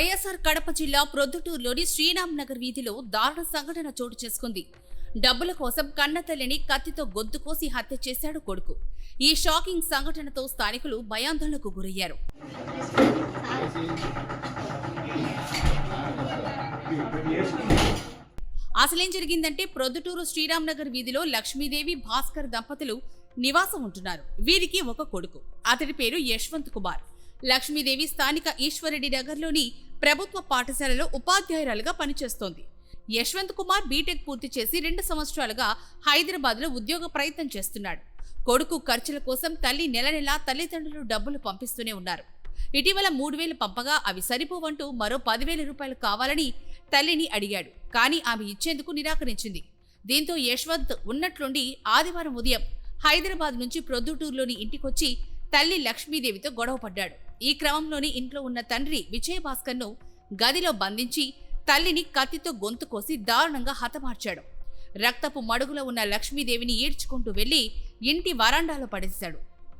వైఎస్ఆర్ కడప జిల్లా ప్రొద్దుటూరులోని శ్రీరామ్ నగర్ వీధిలో దారుణ సంఘటన చోటు చేసుకుంది. డబ్బుల కోసం కన్నతల్లిని కత్తితో గొంతు కోసి హత్య చేశాడు కొడుకు. ఈ షాకింగ్ సంఘటనతో స్థానికులు భయాందోళనకు గురయ్యారు. అసలేం జరిగిందంటే ప్రొద్దుటూరు శ్రీరామ్ నగర్ వీధిలో లక్ష్మీదేవి భాస్కర్ దంపతులు నివాసం ఉంటున్నారు. వీరికి ఒక కొడుకు. అతడి పేరు యశ్వంత్ కుమార్. లక్ష్మీదేవి స్థానిక ఈశ్వరెడ్డి నగర్లోని ప్రభుత్వ పాఠశాలలో ఉపాధ్యాయురాలుగా పనిచేస్తోంది. యశ్వంత్ కుమార్ బీటెక్ పూర్తి చేసి రెండు సంవత్సరాలుగా హైదరాబాద్లో ఉద్యోగ ప్రయత్నం చేస్తున్నాడు. కొడుకు ఖర్చుల కోసం తల్లి నెల నెలా తల్లిదండ్రులు డబ్బులు పంపిస్తూనే ఉన్నారు. ఇటీవల మూడు వేలు పంపగా అవి సరిపోవంటూ మరో పదివేల రూపాయలు కావాలని తల్లిని అడిగాడు. కానీ ఆమె ఇచ్చేందుకు నిరాకరించింది. దీంతో యశ్వంత్ ఉన్నట్లుండి ఆదివారం ఉదయం హైదరాబాద్ నుంచి ప్రొద్దుటూరులోని ఇంటికొచ్చి తల్లి లక్ష్మీదేవితో గొడవ పడ్డాడు ఈ క్రమంలోని ఇంట్లో ఉన్న తండ్రి విజయభాస్కర్ను గదిలో బంధించి తల్లిని కత్తితో గొంతు కోసి దారుణంగా హతమార్చాడు. రక్తపు మడుగులో ఉన్న లక్ష్మీదేవిని ఈడ్చుకుంటూ వెళ్ళి ఇంటి వరాండాలో పడేశాడు.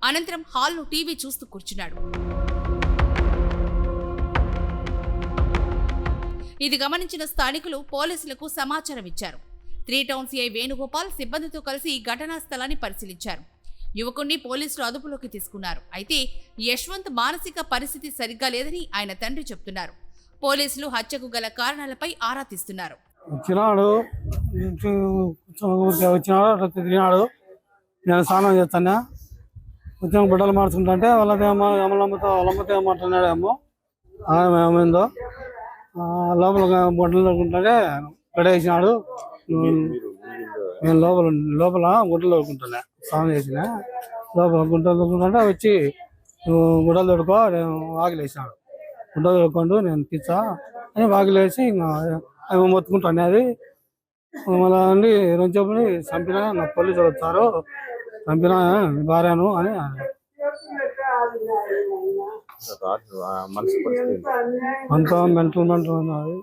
అనంతరం హాల్లో టీవీ చూస్తూ కూర్చున్నాడు. ఇది గమనించిన స్థానికులు పోలీసులకు సమాచారం ఇచ్చారు త్రీ టౌన్ సిఐ వేణుగోపాల్ సిబ్బందితో కలిసి ఘటనా స్థలాన్ని పరిశీలించారు. యువకుణ్ణి పోలీసులు అదుపులోకి తీసుకున్నారు. అయితే యశ్వంత్ మానసిక పరిస్థితి సరిగ్గా లేదని ఆయన తండ్రి చెప్తున్నారు. పోలీసులు హత్యకు గల కారణాలపై ఆరా తీస్తున్నారు. వచ్చినాడు. వచ్చినాడు. తిరిగినాడు. నేను స్నానం చేస్తాను. వచ్చిన బిడ్డలు మార్చుకుంటుంటే వాళ్ళదేమో అమలమ్మతో వాళ్ళమ్మతో ఏమైందో. లోపల గుడ్డలు దొరుకుంటుంటే గడేసినాడు నేను లోపల లోపల గుడ్డలు దొరుకుంటున్నా స్నానం చేసిన. లోపల గుడ్డలు దొరుకుంటుంటే వచ్చి నువ్వు గుడ్డలు దొరుకో నేను వాకిలేసినాడు గుడ్డలు దొరుకుంటూ నేను తీసా అని వాకిలేసి ఇంకా అవి మొత్తుకుంటాను అది మళ్ళీ అండి రెండు చెప్పని చంపినా నా పోలీసులు వచ్చారు చంపినా భార్యను అని అంతా మెంటల్ మెంటల్ ఉన్నది.